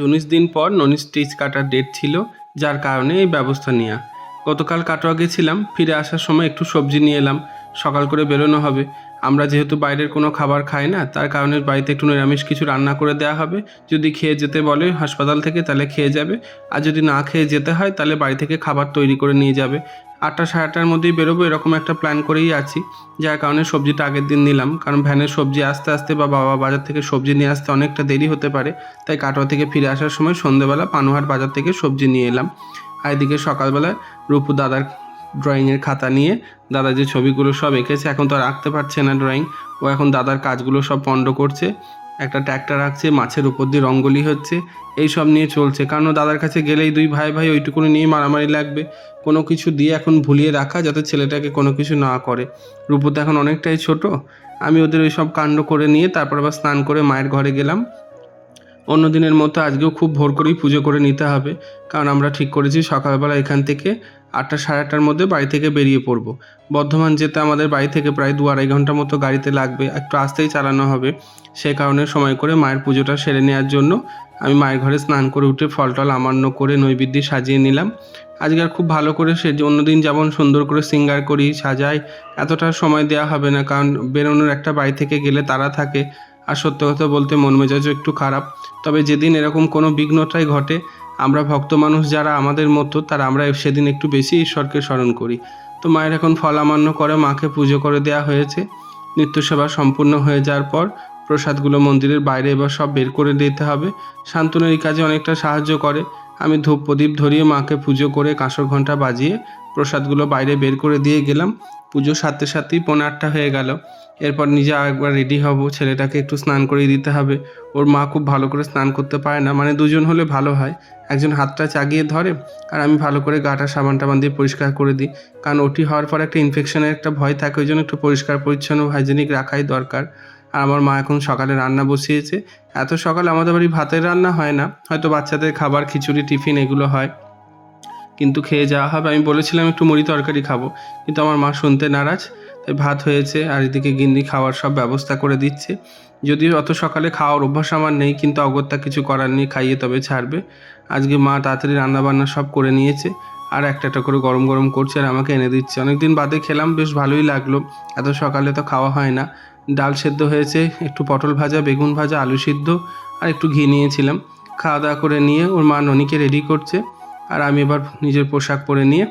উনিশ দিন পর ননি স্টিচ কাটার ডেট ছিল, যার কারণে এই ব্যবস্থা নেওয়া গতকাল কাটোয়া গেছিলাম, ফিরে আসার সময় একটু সবজি নিয়ে এলাম। সকাল করে বেরোনো হবে। আমরা যেহেতু বাইরের কোনো খাবার খাই না, তার কারণে বাড়িতে একটু নিরামিষ কিছু রান্না করে দেওয়া হবে। যদি খেয়ে যেতে বলে হাসপাতাল থেকে, তাহলে খেয়ে যাবে। আর যদি না খেয়ে যেতে হয়, তাহলে বাড়ি থেকে খাবার তৈরি করে নিয়ে যাবে। আটটা সাড়ে আটটার মধ্যেই বেরোবো, এরকম একটা প্ল্যান করেই আছি। যার কারণে সবজিটা আগের দিন নিলাম। কারণ ভ্যানের সবজি আসতে আসতে বা বাবা বাজার থেকে সবজি নিয়ে আসতে অনেকটা দেরি হতে পারে। তাই কাটোয়া থেকে ফিরে আসার সময় সন্ধেবেলা পানোহাট বাজার থেকে সবজি নিয়ে এলাম। আর এদিকে সকালবেলায় রূপু দাদার ড্রয়িংয়ের খাতা নিয়ে দাদা যে ছবিগুলো সব এঁকেছে, এখন তো আর আঁকতে পারছে না ড্রয়িং ও এখন দাদার কাজগুলো সব পণ্ড করছে। একটা ট্র্যাক্টর আঁকছে মাছের উপর দিয়ে রঙ্গলি হচ্ছে এই সব নিয়ে চলছে। কারণ দাদার কাছে গেলেই দুই ভাই ভাই ওইটুকুনি নিয়ে মারামারি লাগবে। কোনো কিছু দিয়ে এখন ভুলিয়ে রাখা যাতে ছেলেটাকে কোনো কিছু না করে। রূপত এখন অনেকটাই ছোট। আমি ওদের ওই সব কাণ্ড করে নিয়ে তারপর আবার স্নান করে মায়ের ঘরে গেলাম। অন্য দিনের মতো আজকেও খুব ভোর করেই পুজো করে নিতে হবে। কারণ আমরা ঠিক করেছি সকালবেলা এখান থেকে আটটা সাড়ে আটটার মধ্যে বাড়ি থেকে বেরিয়ে পড়ব। বর্ধমান যেতে আমাদের বাড়ি থেকে প্রায় দু আড়াই ঘণ্টা মতো গাড়িতে লাগবে, একটু আস্তেই চালানো হবে। সে কারণে সময় করে মায়ের পুজোটা সেরে নেওয়ার জন্য আমি মায়ের ঘরে স্নান করে উঠে ফল টল আমান্য করে নৈবেদ্য সাজিয়ে নিলাম। আজকে আর খুব ভালো করে সে অন্যদিন যেমন সুন্দর করে সিঙ্গার করি, সাজাই, এতটা সময় দেওয়া হবে না। কারণ বেরোনোর একটা বাড়ি থেকে গেলে তারা থাকে আর সত্য কথা বলতে মন মেজাজও একটু খারাপ। তবে যেদিন এরকম কোনো বিঘ্নটাই ঘটে, আমরা ভক্ত মানুষ যারা আমাদের মতো, তারা আমরা সেদিন একটু বেশি ঈশ্বরকে স্মরণ করি। তো মায়ের এখন ফল আমান্য করে মাকে পুজো করে দেওয়া হয়েছে। নিত্য সেবা সম্পূর্ণ হয়ে যাওয়ার পর প্রসাদগুলো মন্দিরের বাইরে এবার সব বের করে দিতে হবে। শান্তনুর এই কাজে অনেকটা সাহায্য করে। আমি ধূপ প্রদীপ ধরিয়ে মাকে পুজো করে কাঁসর ঘণ্টা বাজিয়ে প্রসাদগুলো বাইরে বের করে দিয়ে গেলাম। পুজো সাথে সাথেই পনেরো আটটা হয়ে গেল। এরপর নিজে আরেকবার রেডি হব, ছেলেটাকে একটু স্নান করিয়ে দিতে হবে। ওর মা খুব ভালো করে স্নান করতে পারে না। মানে দুজন হলে ভালো হয়। একজন হাতটা চাগিয়ে ধরে আর আমি ভালো করে গাটা সাবান টাবান দিয়ে পরিষ্কার করে দিই। কারণ ওটি হওয়ার পর একটা ইনফেকশনের একটা ভয় থাকে। ওই জন্য একটু পরিষ্কার, পরিচ্ছন্ন হাইজেনিক রাখাই দরকার। আর আমার মা এখন সকালে রান্না বসিয়েছে। এত সকালে আমাদের বাড়ি ভাতের রান্না হয় না। হয়তো বাচ্চাদের খাবার, খিচুড়ি, টিফিন এগুলো হয়। কিন্তু খেয়ে যাওয়া হবে। আমি বলেছিলাম একটু মুড়ি তরকারি খাব, কিন্তু আমার মা শুনতে নারাজ, তাই ভাত হয়েছে আর এদিকে গিন্নি খাওয়ার সব ব্যবস্থা করে দিচ্ছে। যদিও অত সকালে খাওয়ার অভ্যাস আমার নেই, কিন্তু অগত্যা কিছু করার নেই, খাইয়ে তবে ছাড়বে। আজকে মা তাড়াতাড়ি রান্নাবান্না সব করে নিয়েছে, আর একটা একটা করে গরম গরম করছে আর আমাকে এনে দিচ্ছে। অনেকদিন বাদে খেলাম, বেশ ভালোই লাগল। এত সকালে তো খাওয়া হয় না। ডাল সেদ্ধ হয়েছে, একটু পটল ভাজা, বেগুন ভাজা, আলু সিদ্ধ আর একটু ঘি নিয়েছিলাম। খাওয়া দাওয়া করে নিয়ে ওর মা ননিকে রেডি করছে। আর আমি এবার নিজের পোশাক পরে নিয়ে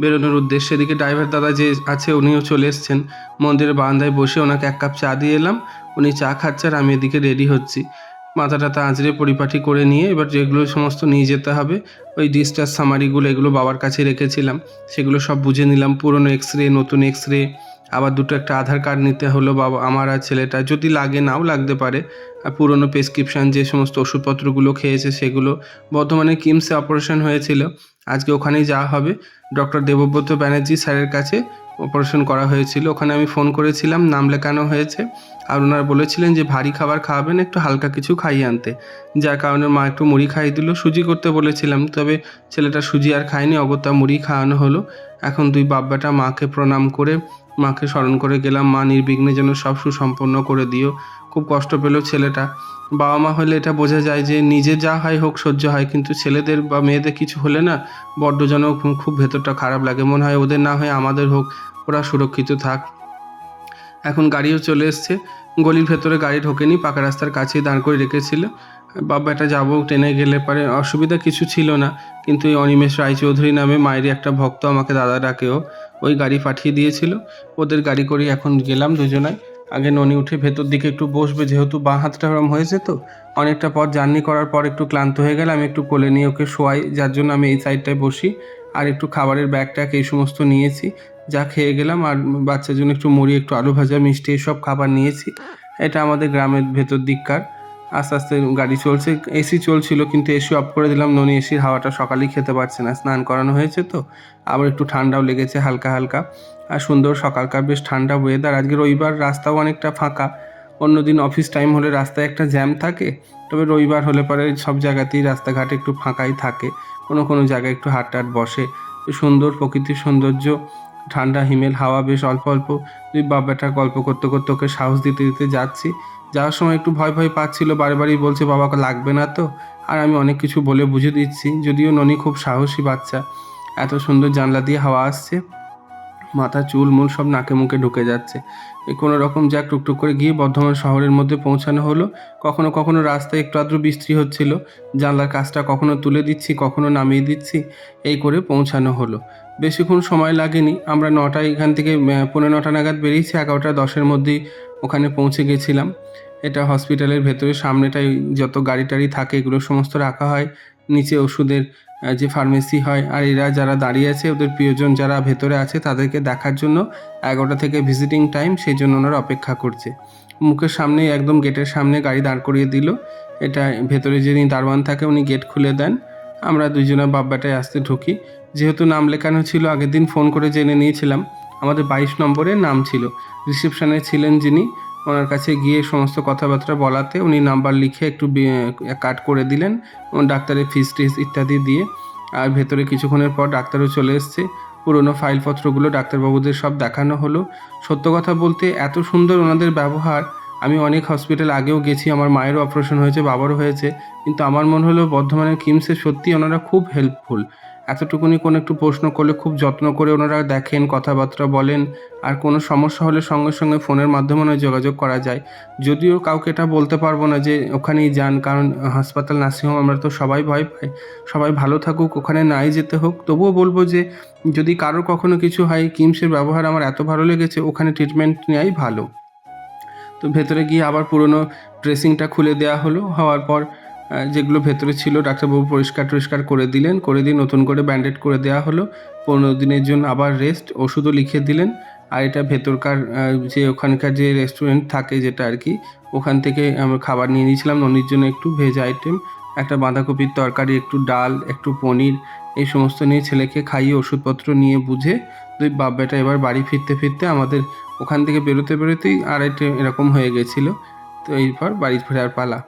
বেরোনোর উদ্দেশ্যে এদিকে ড্রাইভার দাদা যে আছে উনিও চলে এসছেন। মন্দিরের বারান্দায় বসে ওনাকে এক কাপ চা দিয়ে এলাম। উনি চা খাচ্ছে আর আমি এদিকে রেডি হচ্ছি। মাথাটা আঁচড়ে পরিপাটি করে নিয়ে এবার যেগুলো সমস্ত নিয়ে যেতে হবে, ওই ডিসচার্জ সামারিগুলো এগুলো বাবার কাছে রেখেছিলাম। সেগুলো সব বুঝে নিলাম। পুরনো এক্স রে নতুন এক্স রে আবার দুটো একটা আধার কার্ড নিতে হলো বাবা, আমার আর ছেলেটা যদি লাগে, নাও লাগতে পারে। আর পুরনো প্রেসক্রিপশান যে সমস্ত ওষুধপত্রগুলো খেয়েছে সেগুলো, বর্ধমানে কিমসে অপারেশন হয়েছিল। আজকে ওখানেই যাওয়া হবে। ডক্টর দেবব্রত ব্যানার্জি স্যারের কাছে অপারেশন করা হয়েছিল। ওখানে আমি ফোন করেছিলাম, নাম লেখানো হয়েছে। আর ওনারা বলেছিলেন যে, ভারী খাবার খাওয়াবেন, একটু হালকা কিছু খাইয়ে আনতে। যার কারণে মা একটু মুড়ি খাইয়ে দিল। সুজি করতে বলেছিলাম, তবে ছেলেটা সুজি আর খায়নি, অগত্যা মুড়ি খাওয়ানো হলো। এখন দুই বাব্বাটা মাকে প্রণাম করে, মাকে স্মরণ করে গেলাম, মা নির্বিঘ্নে যেন সব সুসম্পন্ন করে দিও। খুব কষ্ট পেল ছেলেটা। বাবা মা হলে এটা বোঝা যায় যে নিজে যা হয় হোক সহ্য হয়, কিন্তু ছেলেদের বা মেয়েদের কিছু হলে না বড্ড যেন খুব- ভেতরটা খারাপ লাগে। মনে হয় ওদের না হয় আমাদের হোক, ওরা সুরক্ষিত থাক। এখন গাড়িও চলে এসছে। গলির ভেতরে গাড়ি ঢোকেনি, পাকা রাস্তার কাছেই দাঁড় করে রেখেছিল। বাবা এটা যাব, ট্রেনে গেলে পারে অসুবিধা কিছু ছিল না। কিন্তু এই অনিমেষ রায়চৌধুরী নামে মায়েরই একটা ভক্ত আমাকে দাদা ডাকেও। ওই গাড়ি পাঠিয়ে দিয়েছিল। ওদের গাড়ি করে এখন গেলাম দুজনায় আগে ননি উঠে ভেতর দিকে একটু বসবে, যেহেতু বাঁ হাতটা ওরম হয়েছে তো। অনেকটা পর জার্নি করার পর একটু ক্লান্ত হয়ে গেলে আমি একটু কোলে নিয়ে ওকে শোয়াই। যার জন্য আমি এই সাইডটায় বসি আর একটু খাবারের ব্যাগ ট্যাগ এই সমস্ত নিয়েছি। যা খেয়ে গেলাম আর বাচ্চার জন্য একটু মুড়ি, একটু আলু ভাজা, মিষ্টি, এসব খাবার নিয়েছি। এটা আমাদের গ্রামের ভেতর দিককার। আস্তে আস্তে গাড়ি চলছে এসি চলছিল, কিন্তু এসি অফ করে দিলাম। ননি এসির হাওয়াটা সকালেই খেতে পারছে না। স্নান করানো হয়েছে তো, আবার একটু ঠান্ডাও লেগেছে হালকা হালকা। আর সুন্দর সকালকার বেশ ঠান্ডা ওয়েদার আজকে রবিবার রাস্তাও অনেকটা ফাঁকা। অন্যদিন অফিস টাইম হলে রাস্তায় একটা জ্যাম থাকে, তবে রবিবার হলে পরে সব জায়গাতেই রাস্তাঘাট একটু ফাঁকাই থাকে। কোনো কোনো জায়গায় একটু হাট টাট বসে সুন্দর প্রকৃতির সৌন্দর্য ঠান্ডা, হিমেল, হাওয়া, বেশ অল্প অল্প। দুই বাবাটা গল্প করতে করতে ওকে সাহস দিতে দিতে যাচ্ছি। যাওয়ার সময় একটু ভয় ভয় পাচ্ছিল। বারে বারেই বলছে বাবাকে লাগবে না তো? আর আমি অনেক কিছু বলে বুঝে দিচ্ছি। যদিও ননি খুব সাহসী বাচ্চা। এত সুন্দর জানলা দিয়ে হাওয়া আসছে। মাথা, চুল, মূল সব নাকে মুখে ঢুকে যাচ্ছে। কোনো রকম যা টুকটুক করে গিয়ে বর্ধমান শহরের মধ্যে পৌঁছানো হলো। কখনো কখনো রাস্তায় একটু আদ্র বৃষ্টি হচ্ছিল। জানলার কাজটা কখনো তুলে দিচ্ছি, কখনো নামিয়ে দিচ্ছি। এই করে পৌঁছানো হলো। বেশিক্ষণ সময় লাগেনি। আমরা নটায় এখান থেকে আহ, পৌনে নটা নাগাদ বেরিয়েছি এগারোটা দশের মধ্যেই ওখানে পৌঁছে গেছিলাম। এটা হসপিটালের ভেতরে সামনেটাই যত গাড়ি টাড়ি থাকে এগুলো সমস্ত রাখা হয়। নিচে ওষুধের যে ফার্মেসি হয় আর এরা যারা দাঁড়িয়ে আছে ওদের প্রিয়জন যারা ভেতরে আছে তাদেরকে দেখার জন্য এগারোটা থেকে ভিজিটিং টাইম সেই জন্য ওনারা অপেক্ষা করছে। মুখের সামনে একদম গেটের সামনে গাড়ি দাঁড় করিয়ে দিল। এটা ভেতরে যিনি দারোয়ান থাকে উনি গেট খুলে দেন। আমরা দুজনে বাব্বাটায় আসতে ঢুকি। যেহেতু নাম লেখানো ছিল, আগের দিন ফোন করে জেনে নিয়েছিলাম। আমাদের বাইশ নম্বরে নাম ছিল। রিসেপশনে ছিলেন যিনি, ওনার কাছে গিয়ে সমস্ত কথাবার্তা বলাতে উনি নাম্বার লিখে একটু কাট করে দিলেন ডাক্তারের ফিস টিস ইত্যাদি দিয়ে। আর ভেতরে কিছুক্ষণের পর ডাক্তারও চলে এসছে। পুরনো ফাইলপত্রগুলো ডাক্তারবাবুদের সব দেখানো হলো। সত্য কথা বলতে এত সুন্দর ওনাদের ব্যবহার, আমি অনেক হসপিটাল আগেও গেছি, আমার মায়েরও অপারেশন হয়েছে, বাবারও হয়েছে, কিন্তু আমার মনে হলো বর্ধমানের কিমসে সত্যি ওনারা খুব হেল্পফুল এতটুকুনি কোনো একটু প্রশ্ন করলে খুব যত্ন করে ওনারা দেখেন, কথাবার্তা বলেন, আর কোনো সমস্যা হলে সঙ্গে সঙ্গে ফোনের মাধ্যমে ওনার যোগাযোগ করা যায়। যদিও কাউকে এটা বলতে পারব না যে ওখানেই যান, কারণ হাসপাতাল, নার্সিংহোম আমরা তো সবাই ভয় পাই। সবাই ভালো থাকুক, ওখানে নাই যেতে হোক। তবুও বলব যে যদি কারোর কখনো কিছু হয়, কিমসের ব্যবহার আমার এত ভালো লেগেছে, ওখানে ট্রিটমেন্ট নেওয়াই ভালো। তো ভেতরে গিয়ে আবার পুরনো ড্রেসিংটা খুলে দেওয়া হলো, হওয়ার পর যেগুলো ভেতরে ছিল, ডাক্তারবাবু পরিষ্কার টরিষ্কার করে দিলেন, করে দিয়ে নতুন করে ব্যান্ডেড করে দেওয়া হলো। পনেরো দিনের জন্য আবার রেস্ট ওষুধও লিখে দিলেন। আর এটা ভেতরকার যে ওখানকার যে রেস্টুরেন্ট থাকে যেটা আর কি, ওখান থেকে আমরা খাবার নিয়ে নিয়েছিলাম। ননির জন্য একটু ভেজ আইটেম একটা বাঁধাকপির তরকারি, একটু ডাল, একটু পনির, এই সমস্ত নিয়ে ছেলেকে খাইয়ে ওষুধপত্র নিয়ে বুঝে দুই বাপ বেটা এবার বাড়ি ফিরতে ফিরতে আমাদের ওখান থেকে বেরোতে বেরোতেই আড়াইটে এরকম হয়ে গেছিল। তো এইবার বাড়ি ফেরার পালা।